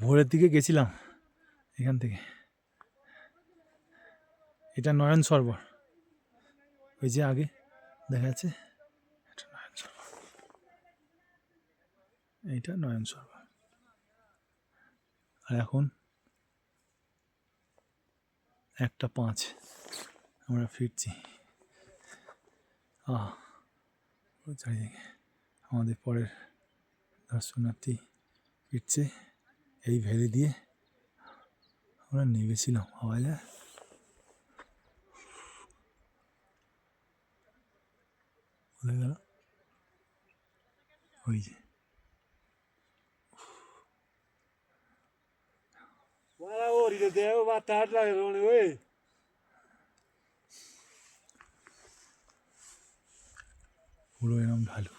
ভোরের দিকে গেছিলাম, এখান থেকে। এটা নয়ন সরোবর। ওই যে আগে দেখা যাচ্ছে, এটা নয়ন সরোবর। এইটা নয়ন সরোবর। আর এখন একটা পাঁচ, আমরা ফিরছি। আহ, চারিদিকে। আমাদের পরের দর্শনার্থী ফিরছে। এই ভ্যালি দিয়ে আমরা নেমেছিলাম হওয়া যায় বলে গেল ওই যে। পুরো এরম ঢালু।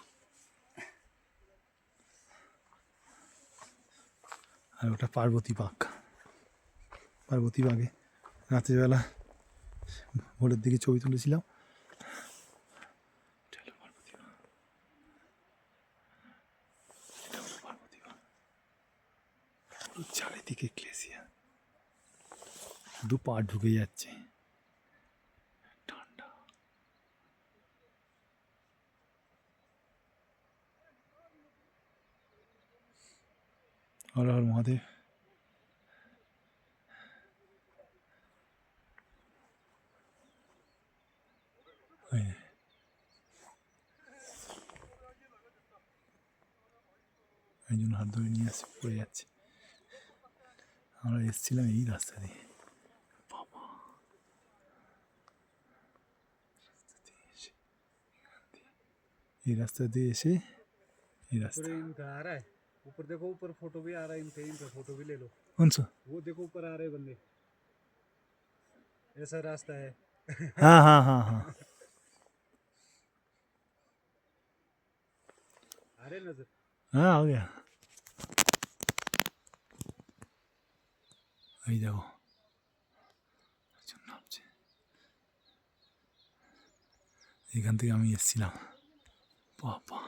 আর ওটা পার্বতী বাঘ। পার্বতী বাঘে রাত্রিবেলা ভোরের দিকে ছবি তুলেছিলাম। চারিদিকে ক্লেসিয়া দু পা ঢুকে যাচ্ছে। হর হর মহাদেব। একজন হাত ধরে নিয়ে আসছে, পড়ে যাচ্ছে আমরা এসেছিলাম এই রাস্তা দিয়ে। এই রাস্তা দিয়ে এসে এই রাস্তা ऊपर इनका आ रहा है ऊपर देखो ऊपर फोटो भी आ रहा है इनका इनका फोटो भी ले लो কোনসো वो देखो ऊपर आ रहे बंदे ऐसा रास्ता है हाँ हाँ हाँ हाँ आ रहे नजर हाँ हो गया এই দেখো একজন নামছে এখান থেকে আমি এসেছিলাম বাবা